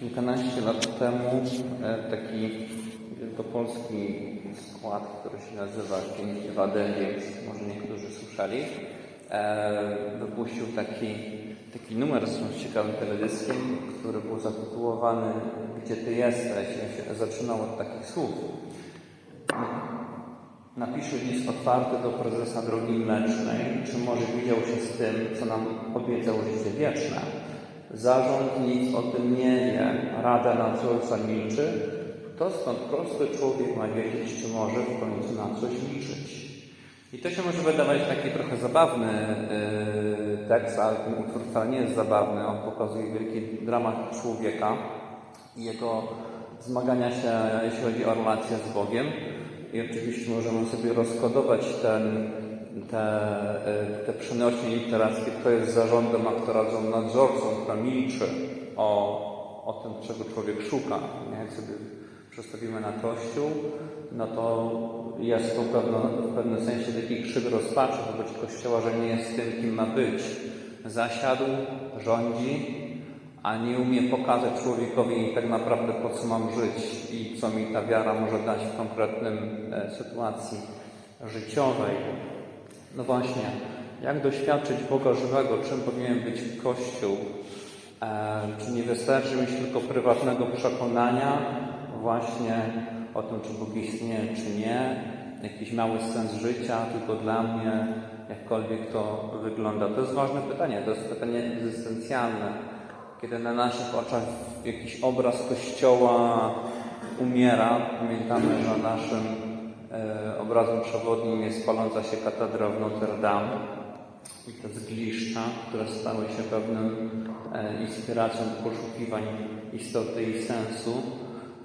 kilkanaście lat temu e, taki wielkopolski skład, który się nazywa Dzięki więc może niektórzy słyszeli, e, wypuścił taki, taki numer z ciekawym teledyskiem, który był zatytułowany Gdzie Ty jesteś? Zaczynał od takich słów. Napisze list otwarty do prezesa Drogi Mlecznej, czy może widział się z tym, co nam obiecał życie wieczne. Zarząd nic o tym nie wie, Rada Nadzorca milczy, to skąd prosty człowiek ma wiedzieć, czy może w końcu na coś liczyć. I to się może wydawać taki trochę zabawny yy, tekst, ale ten utwór wcale nie jest zabawny. On pokazuje wielki dramat człowieka i jego zmagania się, jeśli chodzi o relację z Bogiem. I oczywiście możemy sobie rozkodować ten, te, y, te przenośnie literackie, kto jest zarządem, a kto radzą nadzorcą, kto milczy o, o tym, czego człowiek szuka. Jak sobie przestawimy na Kościół, no to jest to pewno, w pewnym sensie taki krzyk rozpaczy wobec Kościoła, że nie jest tym, kim ma być. Zasiadł, rządzi, a nie umie pokazać człowiekowi tak naprawdę po co mam żyć i co mi ta wiara może dać w konkretnym e, sytuacji życiowej. No właśnie, jak doświadczyć Boga żywego, czym powinien być Kościół? E, czy nie wystarczy mieć tylko prywatnego przekonania właśnie o tym, czy Bóg istnieje, czy nie? Jakiś mały sens życia tylko dla mnie, jakkolwiek to wygląda. To jest ważne pytanie, to jest pytanie egzystencjalne kiedy na naszych oczach jakiś obraz kościoła umiera, pamiętamy, że naszym obrazem przewodnim jest paląca się katedra w Notre Dame i te zgliszcza, które stały się pewną e, inspiracją do poszukiwań istoty i sensu.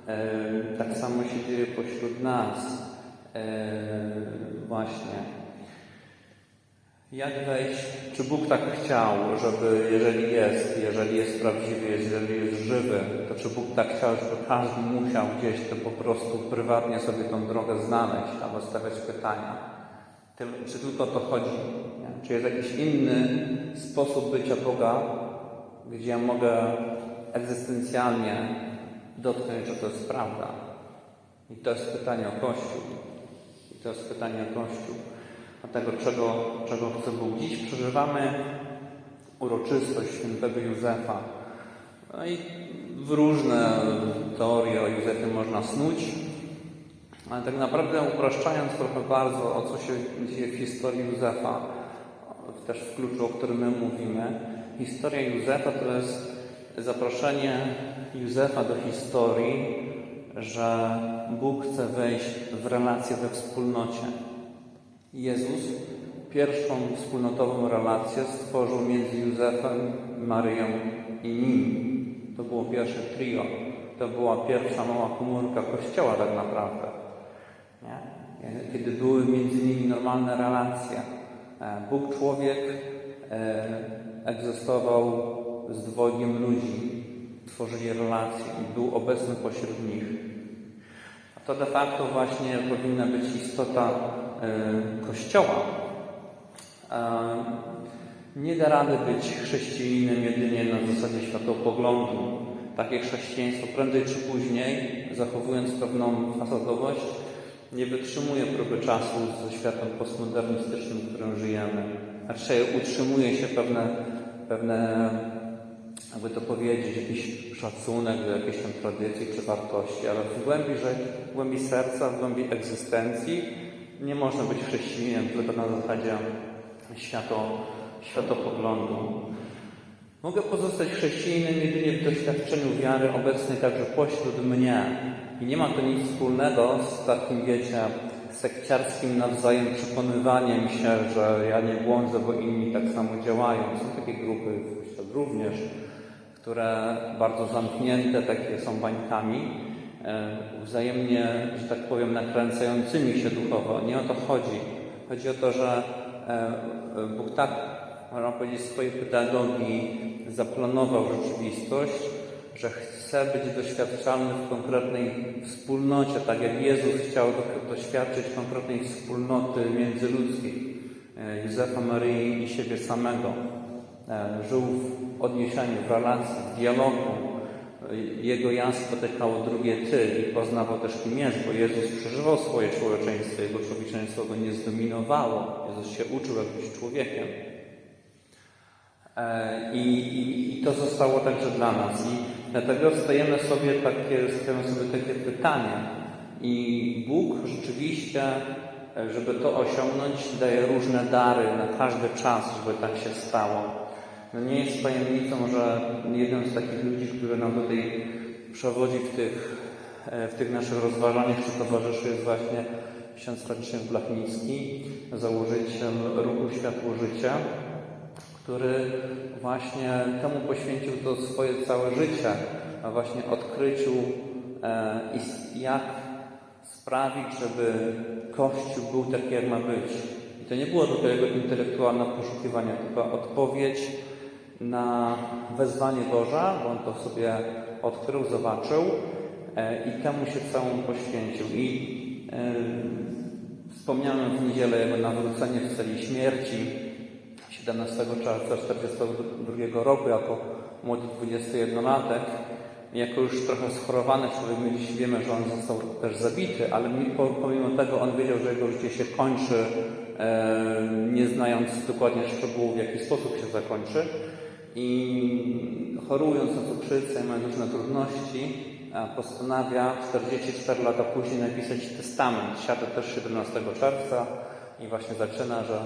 E, tak samo się dzieje pośród nas. E, właśnie. Jak wejść? Czy Bóg tak chciał, żeby jeżeli jest, jeżeli jest prawdziwy, jeżeli jest żywy, to czy Bóg tak chciał, żeby każdy musiał gdzieś to po prostu prywatnie sobie tą drogę znaleźć albo stawiać pytania? Czy tylko to chodzi? Nie? Czy jest jakiś inny sposób bycia Boga, gdzie ja mogę egzystencjalnie dotknąć, że to jest prawda? I to jest pytanie o Kościół. I to jest pytanie o Kościół tego, czego, czego chce Bóg. Dziś przeżywamy uroczystość świętego Józefa. No i w różne teorie o Józefie można snuć, ale tak naprawdę upraszczając trochę bardzo, o co się dzieje w historii Józefa, też w kluczu, o którym my mówimy, historia Józefa to jest zaproszenie Józefa do historii, że Bóg chce wejść w relację we wspólnocie. Jezus pierwszą wspólnotową relację stworzył między Józefem, Maryją i nim. To było pierwsze trio. To była pierwsza mała komórka Kościoła tak naprawdę. Nie? Kiedy były między nimi normalne relacje. E, Bóg człowiek e, egzystował z dwojgiem ludzi. Tworzyli relacje i był obecny pośród nich. A to de facto właśnie powinna być istota Kościoła. Nie da rady być chrześcijaninem jedynie na zasadzie światopoglądu. Takie chrześcijaństwo prędzej czy później, zachowując pewną fasadowość, nie wytrzymuje próby czasu ze światem postmodernistycznym, w którym żyjemy. Raczej utrzymuje się pewne, pewne jakby to powiedzieć, jakiś szacunek do jakiejś tam tradycji czy wartości, ale w głębi, w głębi serca, w głębi egzystencji nie można być chrześcijaninem tylko na zasadzie świato, światopoglądu. Mogę pozostać chrześcijaninem jedynie w doświadczeniu wiary obecnej także pośród mnie. I nie ma to nic wspólnego z takim, wiecie, sekciarskim nawzajem przekonywaniem się, że ja nie błądzę, bo inni tak samo działają. Są takie grupy również, które bardzo zamknięte, takie są bańkami wzajemnie, że tak powiem, nakręcającymi się duchowo. Nie o to chodzi. Chodzi o to, że e, Bóg tak, można powiedzieć, swojej pedagogii zaplanował rzeczywistość, że chce być doświadczalny w konkretnej wspólnocie, tak jak Jezus chciał doświadczyć konkretnej wspólnoty międzyludzkiej. E, Józefa, Maryi i siebie samego. Żył w odniesieniu, w relacji, w dialogu, Jego ja spotykało drugie ty i poznawał też kim jest, bo Jezus przeżywał swoje człowieczeństwo, Jego człowieczeństwo go nie zdominowało. Jezus się uczył jak być człowiekiem. E, I, i, I to zostało także dla nas. I dlatego stajemy sobie takie, stawiamy sobie takie pytanie. I Bóg rzeczywiście, e, żeby to osiągnąć, daje różne dary na każdy czas, żeby tak się stało. No nie jest tajemnicą, że jeden z takich ludzi, który nam tutaj przewodzi w tych, e, w tych naszych rozważaniach czy towarzyszy jest właśnie ksiądz Franciszek Blachnicki, założyciel ruchu Światło Życia który właśnie temu poświęcił to swoje całe życie, a właśnie odkryciu e, jak sprawić, żeby Kościół był taki, jak ma być. I to nie było tylko jego intelektualne poszukiwanie, tylko odpowiedź na wezwanie Boża, bo on to sobie odkrył, zobaczył e, i temu się całą poświęcił. I e, wspomniałem w niedzielę jego nawrócenie w celi śmierci, 17 czerwca 1942 roku jako młody 21-latek. Jako już trochę schorowany człowiek, my dziś wiemy, że on został też zabity, ale pomimo tego on wiedział, że jego życie się kończy, e, nie znając dokładnie szczegółów, w jaki sposób się zakończy. I chorując na cukrzycę, mając różne trudności, postanawia 44 lata później napisać testament. Siada też 17 czerwca i właśnie zaczyna, że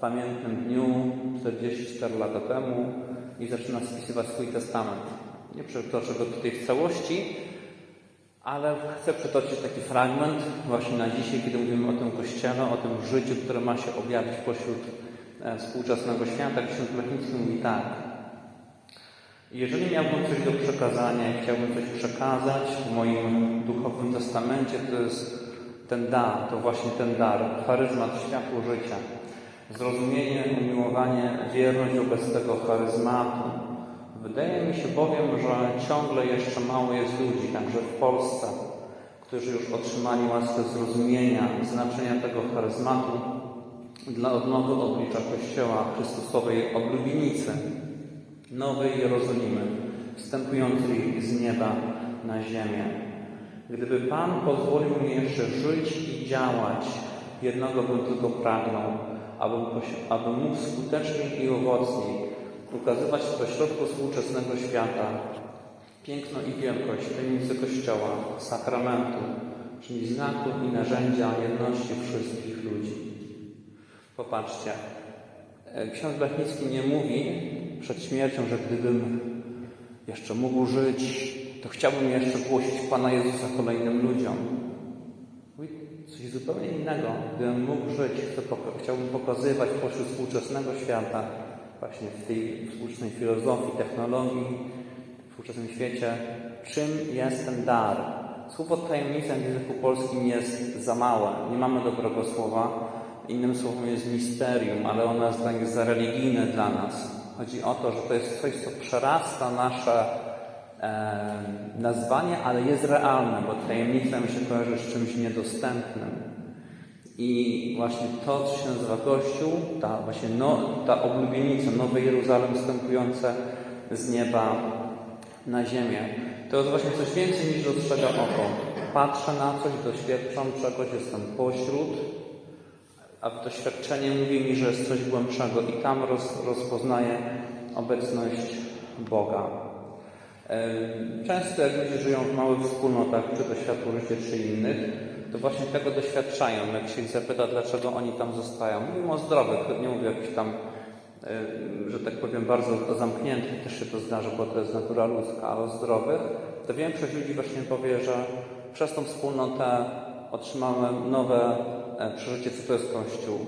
pamiętnym dniu 44 lata temu i zaczyna spisywać swój testament. Nie przytoczę go tutaj w całości, ale chcę przytoczyć taki fragment właśnie na dzisiaj, kiedy mówimy o tym Kościele, o tym życiu, które ma się objawić pośród e, współczesnego świata. Ksiądz Blachnicki mówi tak. Jeżeli miałbym coś do przekazania chciałbym coś przekazać w moim duchowym testamencie, to jest ten dar, to właśnie ten dar, charyzmat światło życia zrozumienie, umiłowanie, wierność wobec tego charyzmatu. Wydaje mi się bowiem, że ciągle jeszcze mało jest ludzi, także w Polsce, którzy już otrzymali łaskę zrozumienia znaczenia tego charyzmatu dla odnowy oblicza Kościoła Chrystusowej oblubienicy, Nowej Jerozolimy, wstępującej z nieba na ziemię. Gdyby Pan pozwolił mi jeszcze żyć i działać, jednego bym tylko pragnął, aby, aby mógł skutecznie i owocniej ukazywać pośrodku współczesnego świata piękno i wielkość tajemnicy Kościoła, sakramentu, czyli znaku i narzędzia jedności wszystkich ludzi. Popatrzcie, e, ksiądz Blachnicki nie mówi przed śmiercią, że gdybym jeszcze mógł żyć, to chciałbym jeszcze głosić Pana Jezusa kolejnym ludziom coś zupełnie innego. Gdybym mógł żyć, to chciałbym pokazywać pośród współczesnego świata, właśnie w tej współczesnej filozofii, technologii, w współczesnym świecie, czym jest ten dar. Słowo tajemnica w języku polskim jest za małe. Nie mamy dobrego słowa. Innym słowem jest misterium, ale ono jest tak za religijne dla nas. Chodzi o to, że to jest coś, co przerasta nasze nazwanie, ale jest realne, bo tajemnica mi się kojarzy z czymś niedostępnym. I właśnie to, co się nazywa Kościół, ta właśnie no, ta oblubienica, Nowe Jeruzalem wstępujące z nieba na ziemię, to jest właśnie coś więcej niż dostrzega oko. Patrzę na coś, doświadczam czegoś, jestem pośród, a doświadczenie mówi mi, że jest coś głębszego i tam roz, rozpoznaję obecność Boga. Często jak ludzie żyją w małych wspólnotach, czy to światło życie, czy innych, to właśnie tego doświadczają. Jak się ich zapyta, dlaczego oni tam zostają. Mówimy o zdrowych, nie mówię jakichś tam, że tak powiem, bardzo zamkniętych, też się to zdarza, bo to jest natura ludzka, ale o zdrowych, to większość ludzi właśnie powie, że przez tą wspólnotę otrzymałem nowe przeżycie, co to jest Kościół,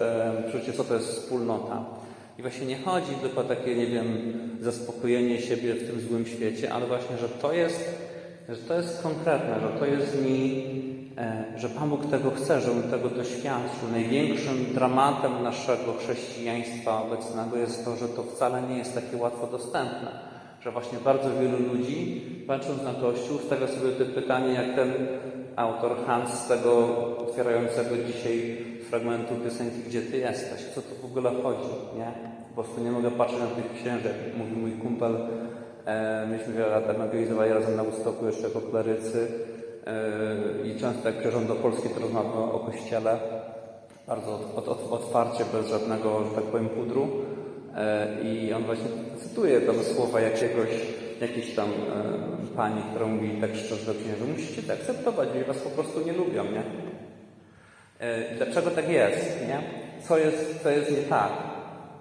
e, przeżycie, co to jest wspólnota. I właśnie nie chodzi tylko o takie, nie wiem, zaspokojenie siebie w tym złym świecie, ale właśnie, że to jest, że to jest konkretne, że to jest mi, e, że Pan Bóg tego chce, żebym tego doświadczył. Największym dramatem naszego chrześcijaństwa obecnego jest to, że to wcale nie jest takie łatwo dostępne. Że właśnie bardzo wielu ludzi, patrząc na Kościół, stawia sobie te pytanie, jak ten autor Hans tego otwierającego dzisiaj fragmentu piosenki Gdzie Ty jesteś? Co to w ogóle chodzi, nie? Po prostu nie mogę patrzeć na tych księży, jak mówi mój kumpel E, myśmy wiele lat ewangelizowali razem na Ustoku jeszcze jako klerycy e, i często jak przyjeżdżam do Polski, to rozmawiam o Kościele bardzo od, od, otwarcie, bez żadnego, że tak powiem, pudru. E, I on właśnie cytuje tam słowa jakiegoś, jakiejś tam e, pani, która mówi tak szczerze do księży, musicie to akceptować, że was po prostu nie lubią, nie? E, Dlaczego tak jest, nie? Co jest, co jest nie tak?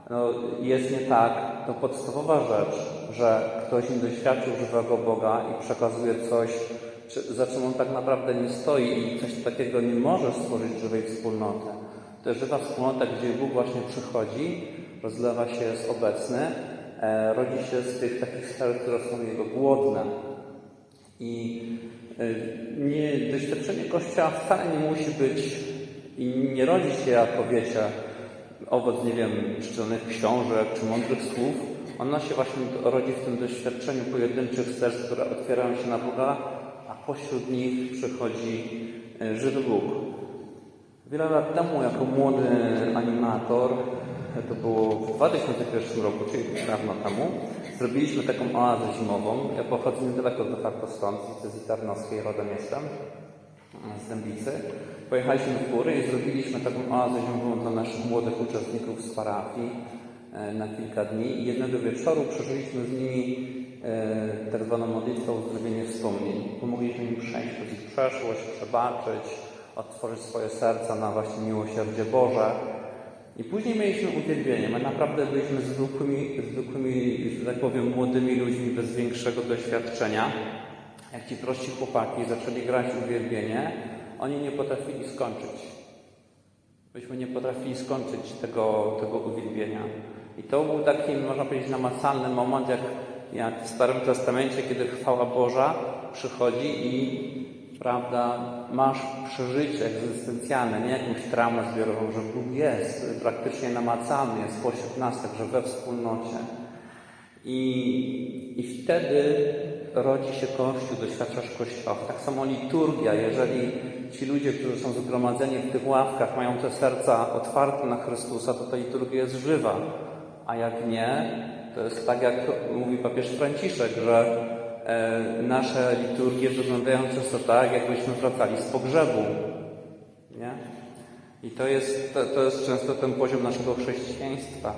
No, jest nie tak, to podstawowa rzecz, że ktoś nie doświadczył żywego Boga i przekazuje coś, za czym on tak naprawdę nie stoi i coś takiego nie może stworzyć żywej wspólnoty. To jest żywa wspólnota, gdzie Bóg właśnie przychodzi, rozlewa się, jest obecny, rodzi się z tych takich serc, które są Jego głodne. I y, nie, doświadczenie Kościoła wcale nie musi być i nie rodzi się jako, wiecie, owoc, nie wiem, czytanych książek czy mądrych słów. Ona się właśnie rodzi w tym doświadczeniu pojedynczych serc, które otwierają się na Boga, a pośród nich przychodzi y, żywy Bóg. Wiele lat temu, jako młody animator, to było w 2001 roku, czyli dawno temu, zrobiliśmy taką oazę zimową. Ja pochodzę niedaleko de facto stąd, z Tarnowskiej, rodem jestem, z Dębicy. Pojechaliśmy w góry i zrobiliśmy taką oazę zimową dla naszych młodych uczestników z parafii e, na kilka dni i jednego wieczoru przeżyliśmy z nimi e, tak zwaną modlitwę uzdrowienie wspomnień. Pomogliśmy im przejść przez ich przeszłość, przebaczyć, otworzyć swoje serca na właśnie miłosierdzie Boże. I później mieliśmy uwielbienie. My naprawdę byliśmy zwykłymi, zwykłymi, że tak powiem, młodymi ludźmi bez większego doświadczenia. Jak ci prości chłopaki zaczęli grać uwielbienie, oni nie potrafili skończyć. Myśmy nie potrafili skończyć tego, tego uwielbienia. I to był taki, można powiedzieć, namacalny moment, jak, jak w Starym Testamencie, kiedy chwała Boża przychodzi i prawda, masz przeżycie egzystencjalne, nie jakąś traumę zbiorową, że Bóg jest praktycznie namacalny, jest pośród nas, także we wspólnocie. I, I wtedy rodzi się Kościół, doświadczasz Kościoła. Tak samo liturgia, jeżeli ci ludzie, którzy są zgromadzeni w tych ławkach, mają te serca otwarte na Chrystusa, to ta liturgia jest żywa. A jak nie, to jest tak, jak mówi papież Franciszek, że nasze liturgie wyglądają często tak, jakbyśmy wracali z pogrzebu. Nie? I to jest, to, to jest często ten poziom naszego chrześcijaństwa.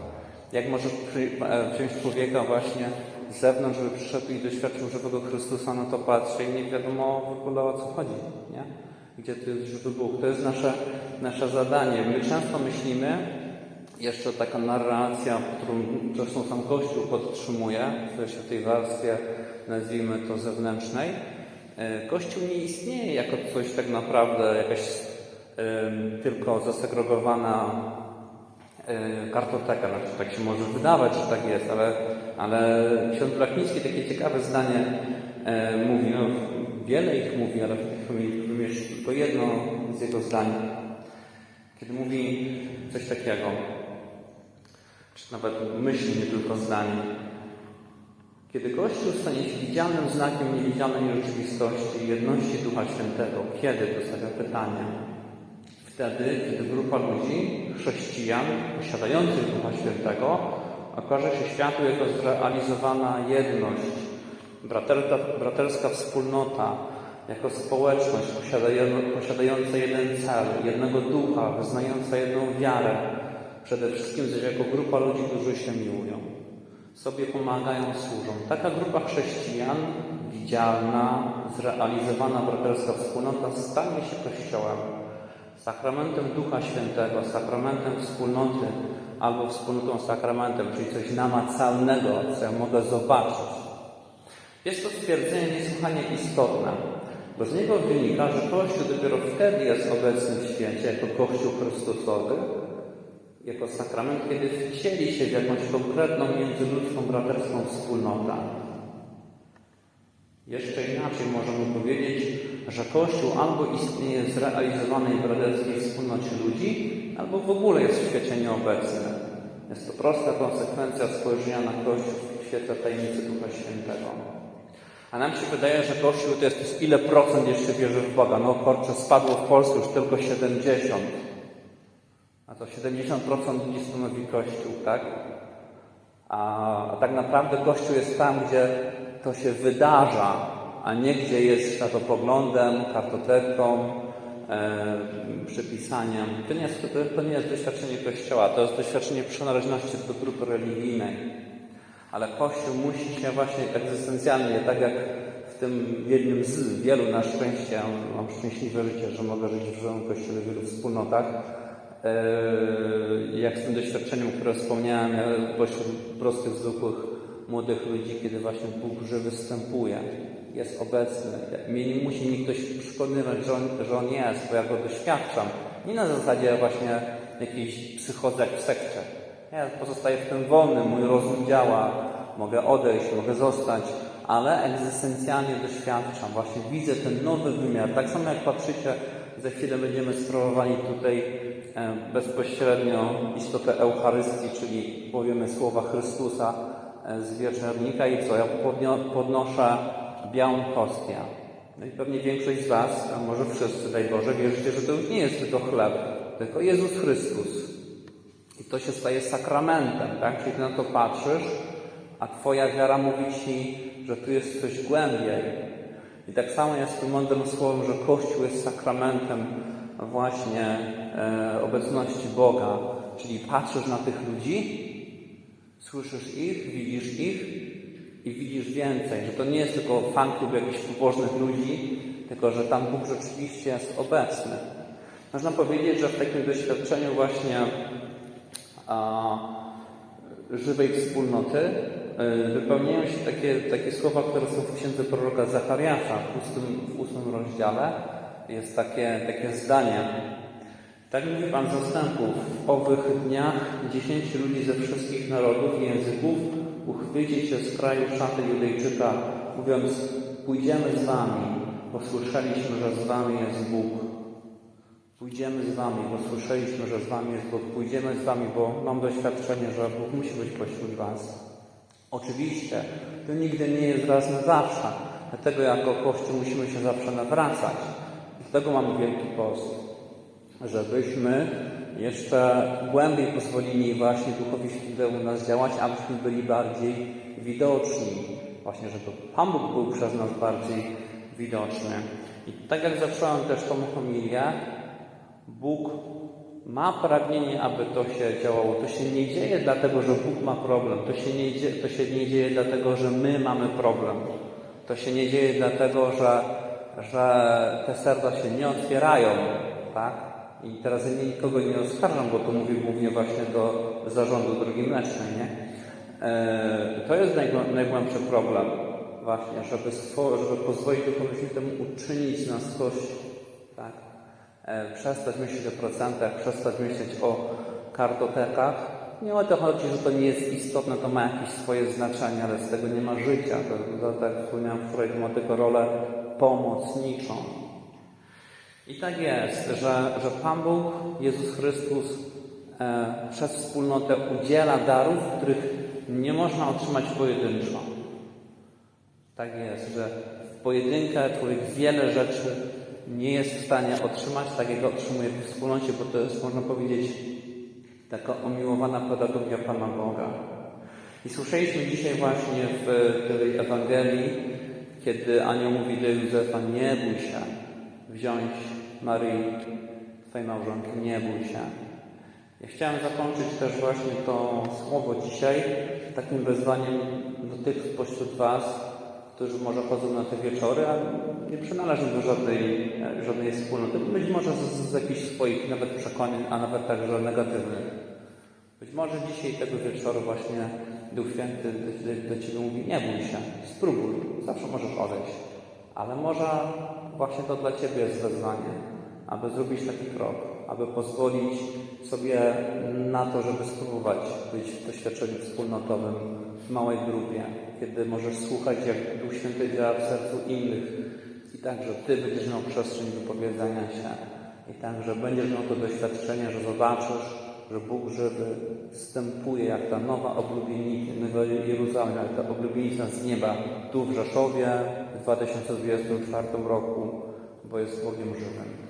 Jak możesz przy, e, wziąć człowieka właśnie z zewnątrz, żeby przyszedł i doświadczył żywego Chrystusa, no to patrzy i nie wiadomo w ogóle o co chodzi, nie? Gdzie to jest żywy Bóg. To jest nasze, nasze zadanie. My często myślimy, jeszcze taka narracja, którą zresztą sam Kościół podtrzymuje, w tej warstwie, nazwijmy to zewnętrznej, e, Kościół nie istnieje jako coś tak naprawdę, jakaś tylko zasegregowana e, kartoteka, znaczy tak się może wydawać, że tak jest, ale, ale ksiądz Blachnicki takie ciekawe zdanie e, mówi, no wiele ich mówi, ale wymienię tylko jedno z jego zdań, kiedy mówi coś takiego, nawet myśli, nie tylko zdań. Kiedy Kościół stanie się widzialnym znakiem niewidzialnej rzeczywistości jedności Ducha Świętego, kiedy to stawia pytanie? Wtedy, kiedy grupa ludzi, chrześcijan, posiadających Ducha Świętego, okaże się światu jako zrealizowana jedność, braterska wspólnota, jako społeczność posiadająca jeden cel, jednego ducha, wyznająca jedną wiarę, przede wszystkim jako grupa ludzi, którzy się miłują, sobie pomagają, służą. Taka grupa chrześcijan, widzialna, zrealizowana braterska wspólnota stanie się Kościołem, sakramentem Ducha Świętego, sakramentem wspólnoty albo wspólnotą sakramentem, czyli coś namacalnego, co ja mogę zobaczyć. Jest to stwierdzenie niesłychanie istotne, bo z niego wynika, że Kościół dopiero wtedy jest obecny w świecie jako Kościół Chrystusowy, jako sakrament, kiedy wcieli się w jakąś konkretną międzyludzką braterską wspólnotę. Jeszcze inaczej możemy powiedzieć, że Kościół albo istnieje w zrealizowanej braterskiej wspólnocie ludzi, albo w ogóle jest w świecie nieobecny. Jest to prosta konsekwencja spojrzenia na Kościół w świetle tajemnicy Ducha Świętego. A nam się wydaje, że Kościół to jest ile procent jeszcze wierzy w Boga. No kurczę, spadło w Polsce już tylko 70. A to 70% ludzi stanowi Kościół, tak? A, a tak naprawdę Kościół jest tam, gdzie to się wydarza, a nie gdzie jest światopoglądem, kartoteką, e, przypisaniem. To nie, jest, to, to nie jest doświadczenie Kościoła, to jest doświadczenie przynależności do grupy religijnej. Ale Kościół musi się właśnie egzystencjalnie, tak jak w tym jednym z wielu na szczęście, mam szczęśliwe życie, że mogę żyć w żywym Kościele, w wielu wspólnotach, jak z tym doświadczeniem, które wspomniałem, ja pośród prostych, zwykłych, młodych ludzi, kiedy właśnie Bóg żywy występuje, jest obecny. Mnie nie musi nikt ktoś przekonywać, że on, że on jest, bo ja go doświadczam. Nie na zasadzie właśnie jakiejś psychodzy jak w sekcie. Ja pozostaję w tym wolny, mój rozum działa, mogę odejść, mogę zostać, ale egzystencjalnie doświadczam, właśnie widzę ten nowy wymiar. Tak samo jak patrzycie, za chwilę będziemy sprawowali tutaj e, bezpośrednio istotę Eucharystii, czyli powiemy słowa Chrystusa e, z wieczernika i co? Ja podnoszę białą hostię. No i pewnie większość z Was, a może wszyscy, daj Boże, wierzycie, że to już nie jest tylko chleb, tylko Jezus Chrystus. I to się staje sakramentem, tak? Czyli ty na to patrzysz, a Twoja wiara mówi Ci, że tu jest coś głębiej. I tak samo jest tym mądrym słowem, że Kościół jest sakramentem właśnie e, obecności Boga. Czyli patrzysz na tych ludzi, słyszysz ich, widzisz ich i widzisz więcej. Że to nie jest tylko fan klub jakichś pobożnych ludzi, tylko że tam Bóg rzeczywiście jest obecny. Można powiedzieć, że w takim doświadczeniu właśnie a, żywej wspólnoty y, wypełniają się takie, takie słowa, które są w księdze proroka Zachariasza w ósmym, w ósmym rozdziale. Jest takie, takie zdanie. Tak mówi Pan zastępów. W owych dniach dziesięciu ludzi ze wszystkich narodów i języków uchwyci się z kraju szaty Judejczyka, mówiąc pójdziemy z Wami, bo słyszeliśmy, że z Wami jest Bóg. Pójdziemy z Wami, bo słyszeliśmy, że z Wami jest Bóg. Pójdziemy z Wami, bo mam doświadczenie, że Bóg musi być pośród Was. Oczywiście, to nigdy nie jest raz na zawsze. Dlatego jako Kościół musimy się zawsze nawracać. Dlatego mamy Wielki Post. Żebyśmy jeszcze głębiej pozwolili właśnie Duchowi Świętemu nas działać, abyśmy byli bardziej widoczni. Właśnie, żeby Pan Bóg był przez nas bardziej widoczny. I tak jak zacząłem też tą homilię, Bóg ma pragnienie, aby to się działało. To się nie dzieje dlatego, że Bóg ma problem. To się nie dzieje, to się nie dzieje dlatego, że my mamy problem. To się nie dzieje dlatego, że, że te serca się nie otwierają. Tak? I teraz ja nikogo nie oskarżam, bo to mówię głównie właśnie do zarządu drogi mlecznej. Nie? E, to jest najgłę- najgłębszy problem. Właśnie, żeby, żeby pozwolić Świętemu uczynić nas Kościół. Tak? E, przestać myśleć o procentach, przestać myśleć o kartotekach. Nie o to chodzi, że to nie jest istotne, to ma jakieś swoje znaczenie, ale z tego nie ma życia. To, to tak jak wspomniałem to ma tylko rolę pomocniczą. I tak jest, że, że Pan Bóg, Jezus Chrystus e, przez wspólnotę udziela darów, których nie można otrzymać pojedynczo. Tak jest, że w pojedynkę człowiek wiele rzeczy nie jest w stanie otrzymać, tak jak otrzymuje w wspólnocie, bo to jest, można powiedzieć, taka omiłowana pedagogia Pana Boga. I słyszeliśmy dzisiaj właśnie w tej Ewangelii, kiedy anioł mówi do Józefa, nie bój się wziąć Maryi, Twojej małżonki, nie bój się. Ja chciałem zakończyć też właśnie to słowo dzisiaj takim wezwaniem do tych spośród Was, którzy może chodzą na te wieczory, a nie przynależą do żadnej, żadnej wspólnoty. Być może z, z jakichś swoich nawet przekonań, a nawet także negatywnych. Być może dzisiaj tego wieczoru właśnie Duch Święty do, do, do Ciebie mówi, nie bój się, spróbuj, zawsze możesz odejść. Ale może właśnie to dla Ciebie jest wezwanie, aby zrobić taki krok, aby pozwolić sobie na to, żeby spróbować być w doświadczeniu wspólnotowym w małej grupie, kiedy możesz słuchać, jak Duch Święty działa w sercu innych i także Ty będziesz miał przestrzeń wypowiedzenia się i także będziesz miał to doświadczenie, że zobaczysz, że Bóg żywy wstępuje jak ta nowa oblubienica, Nowa Jeruzalem, jak ta oblubienica z nieba tu w Rzeszowie w 2024 roku, bo jest Bogiem żywym.